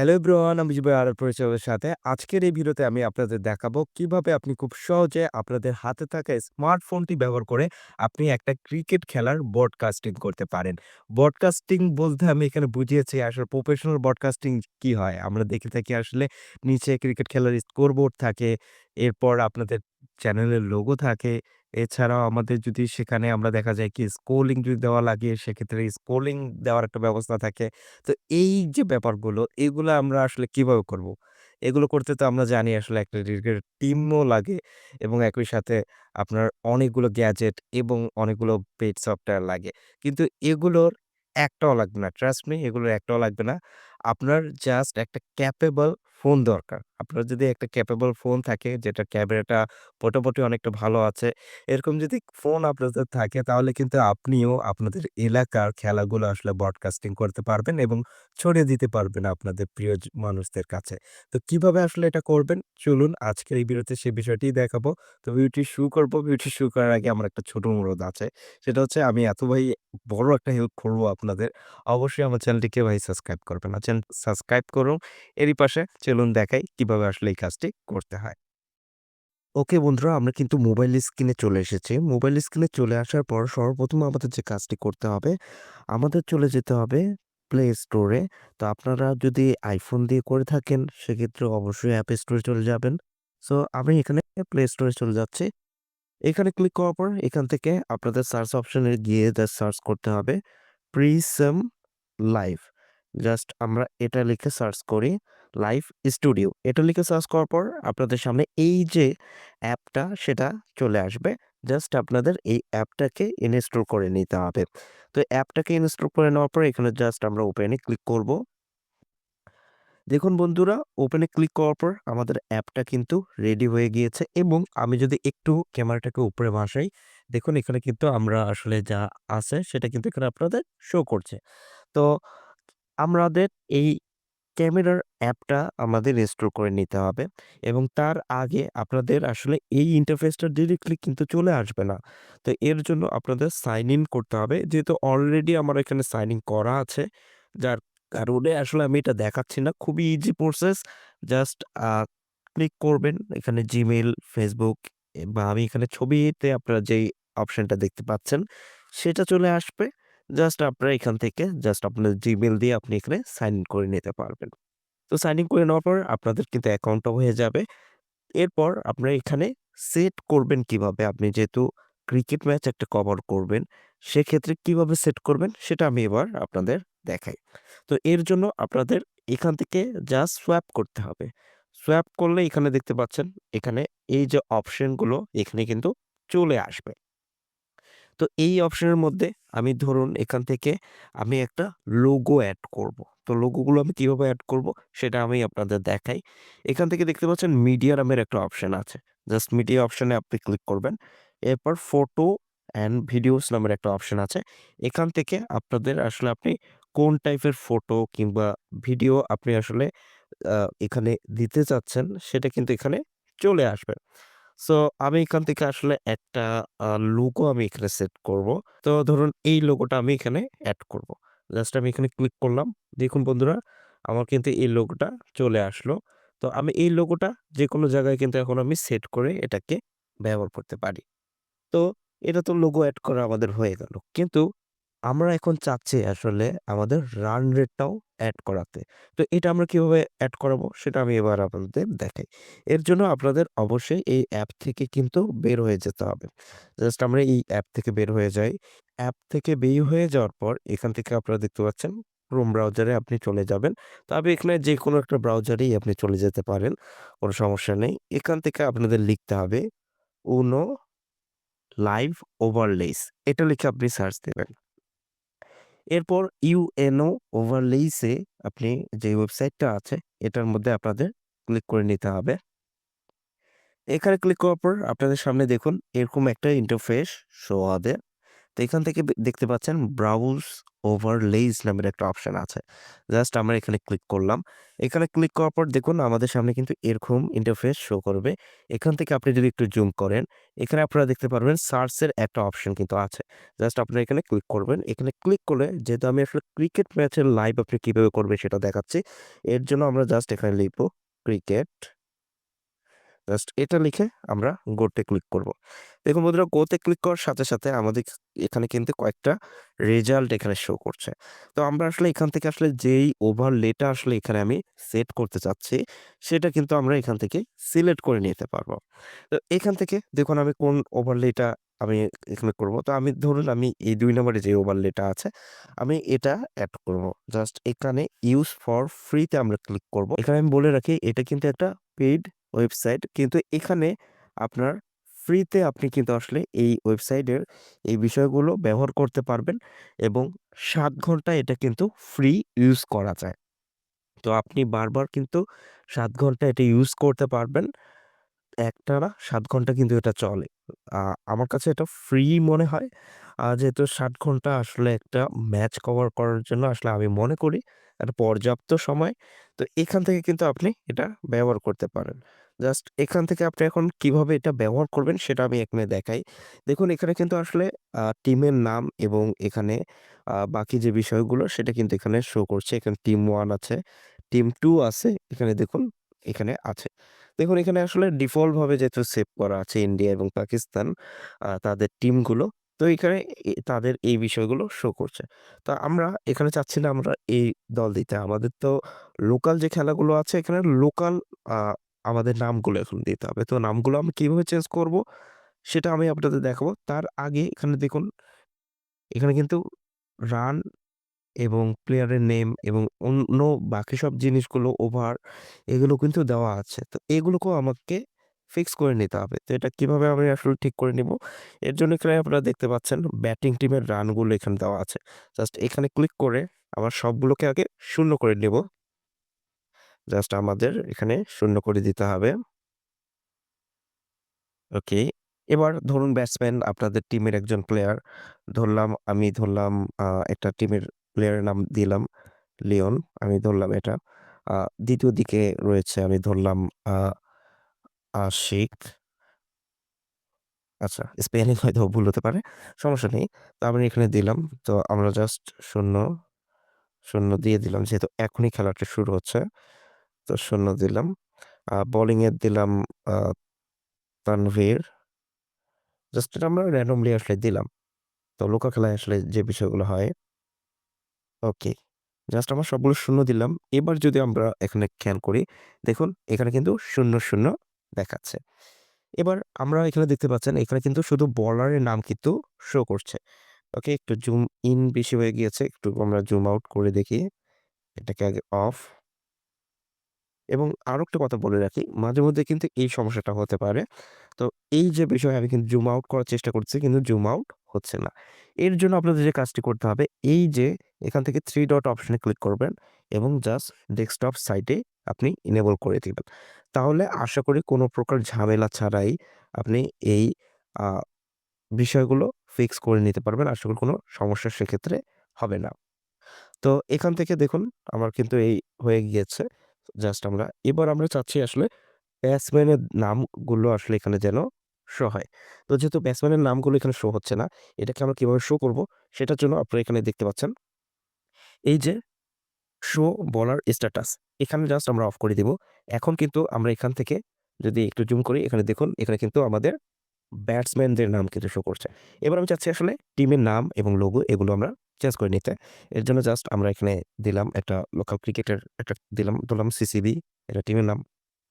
Hello everyone, আমি জুবাই আরার পরিচয়ের সাথে। আজকের এই ভিডিওতে আমি আপনাদের দেখাবো কীভাবে আপনি খুব সহজে আপনাদের হাতে থাকা স্মার্টফোনটি ব্যবহার করে আপনি একটা ক্রিকেট খেলার ব্রডকাস্টিং করতে পারেন। ব্রডকাস্টিং বলতে আমি এখানে বুঝিয়েছি আসলে প্রফেশনাল ব্রডকাস্টিং কি হয়। আমরা দেখে থাকি আসলে নিচে ক্রিকেট খেলার স্কোরবোর্ড থাকে, এরপর আপনাদের চ্যানেলের লোগো থাকে এছাড়াও আমাদের যদি সেখানে আমরা দেখা যায় কি স্ক্রোলিং যদি দেওয়া লাগে, সেক্ষেত্রে স্ক্রোলিং দেওয়ার একটা ব্যবস্থা থাকে তো এই যে ব্যাপারগুলো, এগুলো আমরা আসলে কীভাবে করব? এগুলো করতে তো আমরা জানি আসলে একটা ক্রিকেট টিমও লাগে এবং একই সাথে আপনার অনেকগুলো গ্যাজেট এবং অনেকগুলো পেড সফটওয়্যার লাগে। কিন্তু এগুলোর একটাও লাগবে না। ট্রাস্ট মি এগুলোর একটাও লাগবে না। আপনার জাস্ট একটা ক্যাপেবল ফোন দরকার। আপনার যদি একটা ক্যাপেবল ফোন থাকে যেটার ক্যামেরাটা মোটামুটি অনেকটা ভালো আছে। এরকম যদি ফোন আপনাদের থাকে, তাহলে কিন্তু আপনিও আপনাদের এলাকার খেলাগুলো আসলে ব্রডকাস্টিং করতে পারবেন এবং ছড়িয়ে দিতে পারবেন আপনাদের প্রিয় মানুষদের কাছে। তো কীভাবে আসলে এটা করবেন? চলুন আজকের এই ভিডিওতে সে বিষয়টিই দেখাবো। তো ভিডিওটি শুরু করব। ভিডিওটি শুরু করার আগে আমার একটা ছোট অনুরোধ আছে। সেটা হচ্ছে আমি এত ভাই বড় একটা হেল্প করব আপনাদের। অবশ্যই আমার চ্যানেলটিকে ভাই সাবস্ক্রাইব করবেন। আর চ্যানেল সাবস্ক্রাইব করুন। এরই পাশে চলুন দেখাই কীভাবে আসলে এই কাজটি করতে হয়। ওকে বন্ধুরা আমরা কিন্তু মোবাইল স্ক্রিনে চলে এসেছি। মোবাইল স্ক্রিনে চলে আসার পর সর্বপ্রথম আমাদের যে কাজটি করতে হবে, আমাদের চলে যেতে হবে প্লে স্টোরে। তো আপনারা যদি আইফোন দিয়ে করে থাকেন সেক্ষেত্রে অবশ্যই অ্যাপ স্টোরে চলে যাবেন। সো আমি এখানে প্লে স্টোরে চলে যাচ্ছি। এখানে ক্লিক করার পর এখান থেকে আপনাদের সার্চ অপশনে গিয়ে জাস্ট সার্চ করতে হবে প্রিজম লাইভ। জাস্ট আমরা এটা লিখে সার্চ করি লাইভ স্টুডিও। এটা লিখে সার্চ করার পর আপনাদের সামনে এই যে অ্যাপটা সেটা চলে আসবে। জাস্ট আপনাদের এই অ্যাপটাকে ইনস্টল করে নিতে হবে। তো অ্যাপটাকে ইনস্টল করে নেওয়ার পর এখানে জাস্ট আমরা ওপেনে ক্লিক করব। দেখুন বন্ধুরা ওপেনে ক্লিক করার পর আমাদের অ্যাপটা কিন্তু রেডি হয়ে গিয়েছে এবং আমি যদি একটু ক্যামেরাটাকে উপরে ভাসাই, দেখুন এখানে কিন্তু আমরা আসলে যা আছে সেটা কিন্তু এখানে আপনাদের শো করছে। তো আমাদের এই ক্যামেরার অ্যাপটা আমাদের ইনস্টল করে নিতে হবে এবং তার আগে আপনাদের আসলে এই ইন্টারফেসটা ডিরেক্টলি কিন্তু চলে আসবে না। তো এর জন্য আপনাদের সাইন ইন করতে হবে। যেহেতু অলরেডি আমার এখানে সাইন ইন করা আছে। যার কারণে আসলে আমি এটা দেখাচ্ছি না। খুবই ইজি প্রসেস। জাস্ট ক্লিক করবেন এখানে Gmail, ফেসবুক বা আমি এখানে ছবিতে আপনারা যেই অপশানটা দেখতে পাচ্ছেন সেটা চলে আসবে। জাস্ট আপনারা এখান থেকে জাস্ট আপনার জিমেল দিয়ে আপনি এখানে সাইন ইন করে নিতে পারবেন। তো সাইন ইন করে নেওয়ার পর আপনাদের কিন্তু অ্যাকাউন্টটা হয়ে যাবে। এরপর আপনারা এখানে সেট করবেন কীভাবে? আপনি যেহেতু ক্রিকেট ম্যাচ একটা কভার করবেন, সেক্ষেত্রে কীভাবে সেট করবেন সেটা আমি এবার আপনাদের দেখাই। তো এর জন্য আপনাদের এখান থেকে জাস্ট সোয়াপ করতে হবে। সোয়াপ করলে এখানে দেখতে পাচ্ছেন এখানে এই যে অপশনগুলো এখানে কিন্তু চলে আসবে। তো এই অপশনের মধ্যে আমি ধরুন এখান থেকে আমি একটা লোগো অ্যাড করব। তো লোগোগুলো আমি কীভাবে অ্যাড করব সেটা আমি আপনাদের দেখাই। এখান থেকে দেখতে পাচ্ছেন মিডিয়া নামের একটা অপশন আছে। জাস্ট মিডিয়া অপশনে আপনি ক্লিক করবেন। এরপর ফটো অ্যান্ড ভিডিওস নামের একটা অপশন আছে। এখান থেকে আপনাদের আসলে আপনি কোন টাইপের ফটো কিংবা ভিডিও আপনি আসলে এখানে দিতে চাচ্ছেন সেটা কিন্তু এখানে চলে আসবে। সো আমি এখান থেকে আসলে একটা লোগো আমি এখানে সেট করব। তো ধরুন এই লোগোটা আমি এখানে এড করব। জাস্ট আমি এখানে ক্লিক করলাম। দেখুন বন্ধুরা, আমার কিন্তু এই লোগোটা চলে আসলো। তো আমি এই লোগোটা যেকোনো জায়গায় কিন্তু এখন আমি সেট করে এটাকে ব্যবহার করতে পারি। তো এটা তো লোগো এড করা আমাদের হয়ে গেল। কিন্তু আমরা এখন চাচ্ছি আসলে আমাদের রান রেটটাও অ্যাড করাতে। তো এটা আমরা কীভাবে অ্যাড করাবো সেটা আমি এবার আপনাদের দেখাই। এর জন্য আপনাদের অবশ্যই এই অ্যাপ থেকে কিন্তু বের হয়ে যেতে হবে। জাস্ট আমরা এই অ্যাপ থেকে বের হয়ে যাই। অ্যাপ থেকে বের হয়ে যাওয়ার পর এখান থেকে আপনারা দেখতে পাচ্ছেন ক্রোম ব্রাউজারে আপনি চলে যাবেন। তবে এখানে যে কোনো একটা ব্রাউজারেই আপনি চলে যেতে পারেন। কোনো সমস্যা নেই। এখান থেকে আপনাদের লিখতে হবে UNO লাইভ ওভারলেস এটা লিখে আপনি সার্চ দিবেন। এরপর ইউএনও ওভারলেইসে আপনি যে ওয়েবসাইটটা আছে, এটার মধ্যে আপনাদের ক্লিক করে নিতে হবে। এখানে ক্লিক করার পর আপনাদের সামনে দেখুন, এরকম একটা ইন্টারফেস শো হবে। তো এখান থেকে দেখতে পাচ্ছেন ব্রাউজ ওভারলেইজ নামের একটা অপশন আছে। জাস্ট আমরা এখানে ক্লিক করলাম। এখানে ক্লিক করার পর দেখুন আমাদের সামনে কিন্তু এরকম ইন্টারফেস শো করবে। এখান থেকে আপনি যদি একটু জুম করেন, এখানে আপনারা দেখতে পারবেন সার্চের একটা অপশন কিন্তু আছে। জাস্ট আপনারা এখানে ক্লিক করবেন। এখানে ক্লিক করলে যেহেতু আমি আসলে ক্রিকেট ম্যাচের লাইভ আপনি কীভাবে করবে সেটা দেখাচ্ছি। এর জন্য আমরা জাস্ট এখানে লিখব ক্রিকেট। জাস্ট এটা লিখে আমরা গোতে ক্লিক করব। দেখুন বন্ধুরা গোতে ক্লিক করার সাথে, সাথে আমাদের এখানে কিন্তু কয়েকটা রেজাল্ট এখানে শো করছে। তো আমরা আসলে এখান থেকে আসলে যেই ওভারলেটা আসলে এখানে আমি সেট করতে চাচ্ছি, সেটা কিন্তু আমরা এখান থেকে সিলেক্ট করে নিতে পারব। তো এখান থেকে দেখুন আমি কোন ওভারলেটা আমি এখানে করব। তো আমি ধরুন আমি এই ২ নম্বরে যে ওভারলেটা আছে, আমি এটা অ্যাড করব। জাস্ট এখানে ইউজ ফর ফ্রিতে আমরা ক্লিক করব। এখানে আমি বলে রাখি এটা কিন্তু একটা পেইড ওয়েবসাইট। কিন্তু এখানে আপনার ফ্রিতে আপনি কিন্তু আসলে এই ওয়েবসাইটের এই বিষয়গুলো ব্যবহার করতে পারবেন এবং সাত ঘণ্টা এটা কিন্তু ফ্রি ইউজ করা যায়। তো আপনি বারবার কিন্তু সাত ঘণ্টা এটা ইউজ করতে পারবেন। একটানা ৭ ঘণ্টা কিন্তু এটা চলে। আমার কাছে এটা ফ্রি মনে হয়। আর যেহেতু ৬০ ঘণ্টা আসলে একটা ম্যাচ কভার করার জন্য আসলে আমি মনে করি, একটা পর্যাপ্ত সময়। তো এখান থেকে কিন্তু আপনি এটা ব্যবহার করতে পারেন। জাস্ট এখান থেকে আপনি এখন কীভাবে এটা ব্যবহার করবেন সেটা আমি এখানে দেখাই। দেখুন এখানে কিন্তু আসলে টিমের নাম এবং এখানে বাকি যে বিষয়গুলো সেটা কিন্তু এখানে শো করছে। এখানে টিম ওয়ান আছে, টিম টু আছে। এখানে দেখুন এখানে আছে। দেখুন এখানে আসলে ডিফল্টভাবে যেহেতু সেভ করা আছে ইন্ডিয়া এবং পাকিস্তান তাদের টিমগুলো। তো এখানে তাদের এই বিষয়গুলো শো করছে। তা আমরা এখানে চাচ্ছি না আমরা এই দল দিতে। আমাদের তো লোকাল যে খেলাগুলো আছে এখানে লোকাল আমাদের নামগুলো এখন দিতে হবে। তো নামগুলো আমি কীভাবে চেঞ্জ করব সেটা আমি আপনাদের দেখাবো। তার আগে এখানে দেখুন, এখানে কিন্তু রান এবং প্লেয়ারের নেম এবং অন্য বাকি সব জিনিসগুলো ওভার এগুলো কিন্তু দেওয়া আছে। তো এগুলোকেও আমাকে ফিক্স করে নিতে হবে। তো এটা কীভাবে আমি আসলে ঠিক করে নিব? এর জন্য এখানে আপনারা দেখতে পাচ্ছেন ব্যাটিং টিমের রানগুলো এখানে দেওয়া আছে। জাস্ট এখানে ক্লিক করে আমার সবগুলোকে আগে শূন্য করে নেব। জাস্ট আমাদের এখানে শূন্য করে দিতে হবে। ওকে। এবার ধরুন ব্যাটসম্যান আপনাদের টিমের একজন প্লেয়ার। ধরলাম আমি ধরলাম একটা টিমের প্লেয়ারের নাম দিলাম লিওন। আমি ধরলাম এটা। দ্বিতীয় দিকে রয়েছে আমি ধরলাম আশিক। আচ্ছা, স্পেলিং হয়তো ভুল হতে পারে। সমস্যা নেই। তো আমি এখানে দিলাম। তো আমরা জাস্ট ০, ০ দিয়ে দিলাম যেহেতু এখনই খেলাটা শুরু হচ্ছে। তো শূন্য দিলাম। আ বোলিং এর দিলাম তানভীর। জাস্ট এটা আমরা randomly আসলে দিলাম। তো লোকা খেলায় আসলে যে বিষয়গুলো হয়। ওকে। জাস্ট আমরা সবগুলো শূন্য দিলাম। এবার যদি আমরা এখানে খেয়াল করি, দেখুন এখানে কিন্তু ০, ০ দেখাচ্ছে। এবার আমরা এখানে দেখতে পাচ্ছেন এখানে কিন্তু শুধু বলারের নাম কিন্তু শো করছে। ওকে, একটু জুম ইন বেশি হয়ে গিয়েছে। একটু আমরা জুম আউট করে দেখি। এটাকে আগে অফ। এবং আরও একটা কথা বলে রাখি, মাঝে মধ্যে কিন্তু এই সমস্যাটা হতে পারে। তো এই যে বিষয়ে আমি কিন্তু জুম আউট করার চেষ্টা করছি কিন্তু জুম আউট হচ্ছে না। এর জন্য আপনাদের যে কাজটি করতে হবে এই যে এখান থেকে থ্রি ডট অপশনে ক্লিক করবেন এবং জাস্ট ডেস্কটপ সাইটে আপনি ইনেবল করে দিবেন। তাহলে আশা করি কোনো প্রকার ঝামেলা ছাড়াই আপনি এই বিষয়গুলো ফিক্স করে নিতে পারবেন। আশা করি কোনো সমস্যা সেক্ষেত্রে হবে না। তো এখান থেকে দেখুন আমার কিন্তু এই হয়ে গিয়েছে। জাস্ট আমরা এবার আমরা চাচ্ছি আসলে ব্যাটসম্যানের নামগুলো আসলে এখানে যেন শো হয়। তো যেহেতু ব্যাটসম্যানের নামগুলো এখানে শো হচ্ছে না, এটাকে আমরা কীভাবে শো করব? সেটার জন্য আপনারা এখানে দেখতে পাচ্ছেন। এই যে শো বলার স্ট্যাটাস এখানে জাস্ট আমরা অফ করে দিব। এখন কিন্তু আমরা এখান থেকে যদি একটু জুম করি এখানে দেখুন এখানে কিন্তু আমাদের ব্যাটসম্যানদের নাম কিন্তু শো করছে। এবার আমি চাচ্ছি আসলে টিমের নাম এবং লোগো এগুলো আমরা চেঞ্জ করে নিতে। এর জন্য জাস্ট আমরা এখানে দিলাম একটা লোকাল ক্রিকেটের একটা দিলাম ধরলাম সিসিবি এটা টিমের নাম।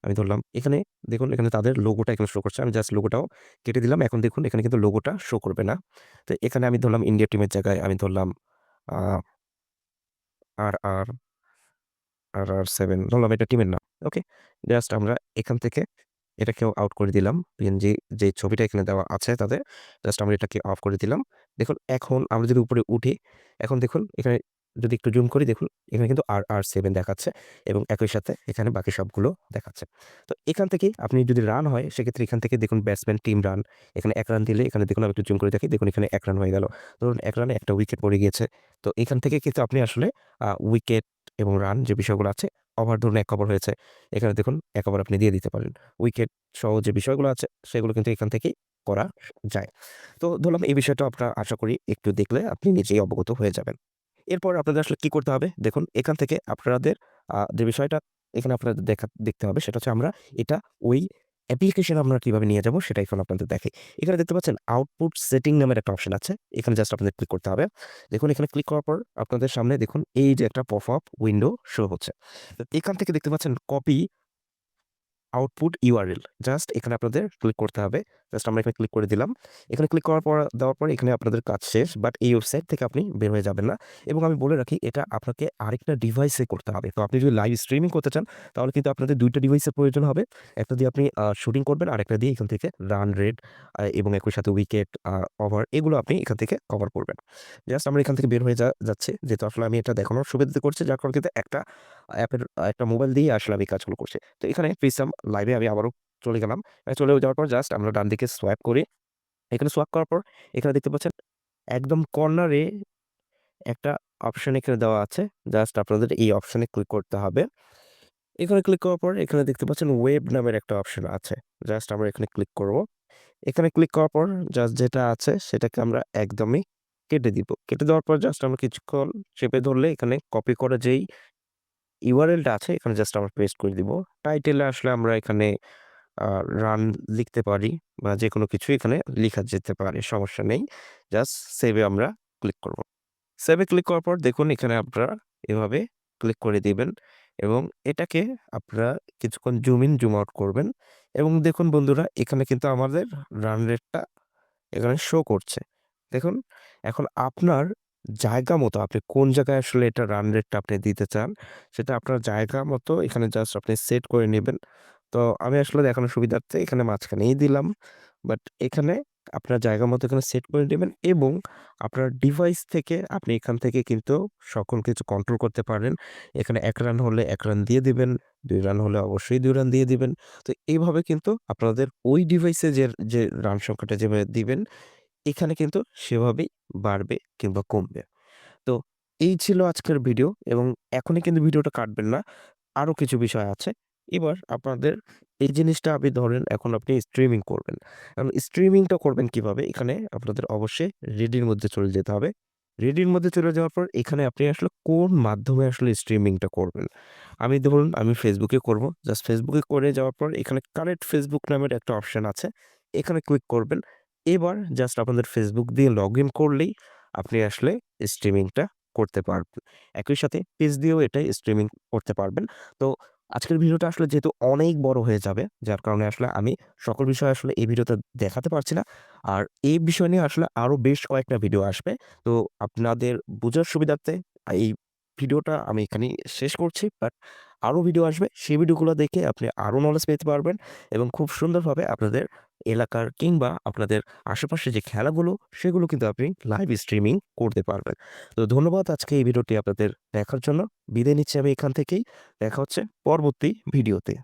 আমি ধরলাম এখানে দেখুন এখানে তাদের লোগোটা এখানে শো করছে। আমি জাস্ট লোগোটাও কেটে দিলাম। এখন দেখুন এখানে কিন্তু লোগোটা শো করবে না। তো এখানে আমি ধরলাম ইন্ডিয়া টিমের জায়গায় আমি ধরলাম আর আর আর আর সেভেন ধরলাম এটা টিমের নাম। ওকে? জাস্ট আমরা এখান থেকে এটাকেও আউট করে দিলাম। পিএনজি যে ছবিটা এখানে দেওয়া আছে তাদের, জাস্ট আমরা এটাকে অফ করে দিলাম। দেখুন এখন আমরা যদি উপরে উঠি, এখন দেখুন এখানে যদি একটু জুম করি দেখুন এখানে কিন্তু আর আর সেভেন দেখাচ্ছে এবং একই সাথে এখানে বাকি সবগুলো দেখাচ্ছে। তো এখান থেকেই আপনি যদি রান হয় সেক্ষেত্রে এখান থেকে দেখুন ব্যাটসম্যান টিম রান। এখানে এক রান দিলে এখানে দেখুন আমি একটু জুম করে দেখি দেখুন এখানে এক রান হয়ে গেল। ধরুন এক রানে একটা উইকেট পড়ে গিয়েছে। তো এখান থেকে কিন্তু আপনি আসলে উইকেট এবং রান যে বিষয়গুলো আছে ওভার ধরুন ১ ওভার হয়েছে। এখানে দেখুন এক ওভার আপনি দিয়ে দিতে পারেন। উইকেট সহ যে বিষয়গুলো আছে সেগুলো কিন্তু এখান থেকেই করা যায়। তো ধরলাম এই বিষয়টা আপনারা আশা করি একটু দেখলে আপনি নিজেই অবগত হয়ে যাবেন। এরপর আপনাদের আসলে কি করতে হবে? দেখুন, এখান থেকে আপনাদের যে বিষয়টা এখানে আপনাদের দেখা, দেখতে হবে সেটা হচ্ছে আমরা এটা ওই অ্যাপ্লিকেশন আমরা কীভাবে নিয়ে যাব সেটা এখন আপনাদের দেখে এখানে দেখতে পাচ্ছেন আউটপুট সেটিং নামের একটা অপশন আছে। এখানে জাস্ট আপনাদের ক্লিক করতে হবে। দেখুন, এখানে ক্লিক করার পর আপনাদের সামনে দেখুন এই যে একটা পপ আপ উইন্ডো শো হচ্ছে। এখান থেকে দেখতে পাচ্ছেন কপি আউটপুট ইউআরএল জাস্ট এখানে আপনাদের ক্লিক করতে হবে। জাস্ট আমরা এখানে ক্লিক করে দিলাম। এখানে ক্লিক করার পর দেওয়ার পরে এখানে আপনাদের কাজ শেষ। বাট এই ওয়েবসাইট থেকে আপনি বের হয়ে যাবেন না। এবং আমি বলে রাখি এটা আপনাকে আরেকটা ডিভাইসে করতে হবে। তো আপনি যদি লাইভ স্ট্রিমিং করতে চান তাহলে কিন্তু আপনাদের দুইটা ডিভাইসের প্রয়োজন হবে। একটা দিয়ে আপনি শুটিং করবেন, আরেকটা দিয়ে এখান থেকে রান আ এবং একই সাথে উইকেট ওভার এগুলো আপনি এখান থেকে কভার করবেন। জাস্ট আমরা এখান থেকে বের হয়ে যা যাচ্ছি। যেহেতু আসলে আমি এটা দেখানোর সুবিধা করছি যার কারণে কিন্তু একটা অ্যাপের একটা মোবাইল দিয়ে আসলে আমি কাজগুলো করছি। তো এখানে ফ্রিসাম লাইভে আমি আবারও চলে গেলাম। চলে যাওয়ার পর জাস্ট আমরা ডান দিকে সোয়াইপ করি। এখানে সোয়াইপ করার পর এখানে দেখতে পাচ্ছেন একদম কর্নারে একটা অপশন এখানে দেওয়া আছে। জাস্ট আপনাদের এই অপশনে ক্লিক করতে হবে। এখানে ক্লিক করার পর এখানে দেখতে পাচ্ছেন ওয়েব নামের একটা অপশন আছে। জাস্ট আমরা এখানে ক্লিক করব। এখানে ক্লিক করার পর জাস্ট যেটা আছে সেটাকে আমরা একদমই কেটে দিব। কেটে দেওয়ার পর জাস্ট আমরা কিছুক্ষণ চেপে ধরলে এখানে কপি করে যেই ইউআরএলটা আছে, এখানে জাস্ট আমরা পেস্ট করে দিব। টাইটেলে আসলে আমরা এখানে রান লিখতে পারি বা যে কোনো কিছু এখানে লিখা যেতে পারে, সমস্যা নেই। জাস্ট সেভে আমরা ক্লিক করব। সেভে ক্লিক করার পর দেখুন এখানে আপনারা এভাবে ক্লিক করে দিবেন এবং এটাকে আপনারা কিছুক্ষণ জুম ইন জুম আউট করবেন এবং দেখুন বন্ধুরা, এখানে কিন্তু আমাদের রান রেটটা এখানে শো করছে। দেখুন, এখন আপনার জায়গা মতো আপনি কোন জায়গায় আসলে এটা রান রেটটা আপনি দিতে চান সেটা আপনার জায়গা মতো এখানে জাস্ট আপনি সেট করে নিবেন। তো আমি আসলে দেখানোর সুবিধার্থে এখানে মাঝখানেই দিলাম। বাট এখানে আপনার জায়গা মতো এখানে সেট করে নিবেন এবং আপনার ডিভাইস থেকে আপনি এখান থেকে কিন্তু সকল কিছু কন্ট্রোল করতে পারেন। এখানে ১ রান হলে ১ রান দিয়ে দিবেন, ২ রান হলে অবশ্যই ২ রান দিয়ে দিবেন। তো এইভাবে কিন্তু আপনাদের ওই ডিভাইসে যে যে রান সংখ্যাটা যেভাবে দিবেন এখানে কিন্তু সেভাবেই বাড়বে কিংবা কমবে। তো এই ছিল আজকের ভিডিও এবং এখনই কিন্তু ভিডিওটা কাটবেন না। আরও কিছু বিষয় আছে। এবার আপনাদের এই জিনিসটা আপনি ধরেন এখন আপনি স্ট্রিমিং করবেন। কারণ স্ট্রিমিংটা করবেন কীভাবে? এখানে আপনাদের অবশ্যই রেডির মধ্যে চলে যেতে হবে। রেডির মধ্যে চলে যাওয়ার পর এখানে আপনি আসলে কোন মাধ্যমে আসলে স্ট্রিমিংটা করবেন। আমি ধরুন আমি ফেসবুকে করব। জাস্ট ফেসবুকে করে যাওয়ার পর এখানে কানেক্ট ফেসবুক নামের একটা অপশন আছে। এখানে ক্লিক করবেন। এবার জাস্ট আপনাদের ফেসবুক দিয়ে লগ ইন করলেই আপনি আসলে স্ট্রিমিংটা করতে পারবেন। একই সাথে পেজ দিয়েও এটা স্ট্রিমিং করতে পারবেন। তো আজকের ভিডিওটা আসলে যেহেতু অনেক বড় হয়ে যাবে, যার কারণে আসলে আমি সকল বিষয় আসলে এই ভিডিওতে দেখাতে পারছি না। আর এই বিষয় নিয়ে আসলে আরও বেশ কয়েকটা ভিডিও আসবে। তো আপনাদের বোঝার সুবিধার্থে এই ভিডিওটা আমি এখানেই শেষ করছি। বাট আরও ভিডিও আসবে। সেই ভিডিওগুলো দেখে আপনি আরও নলেজ পেতে পারবেন এবং খুব সুন্দরভাবে আপনাদের এলাকার কিংবা আপনাদের আশেপাশে যে খেলাগুলো, সেগুলো কিন্তু আপনি লাইভ স্ট্রিমিং করতে পারবেন। তো ধন্যবাদ আজকে এই ভিডিওটি আপনাদের দেখার জন্য। বিদায় নিচ্ছি আমি এখান থেকেই। দেখা হচ্ছে পরবর্তী ভিডিওতে।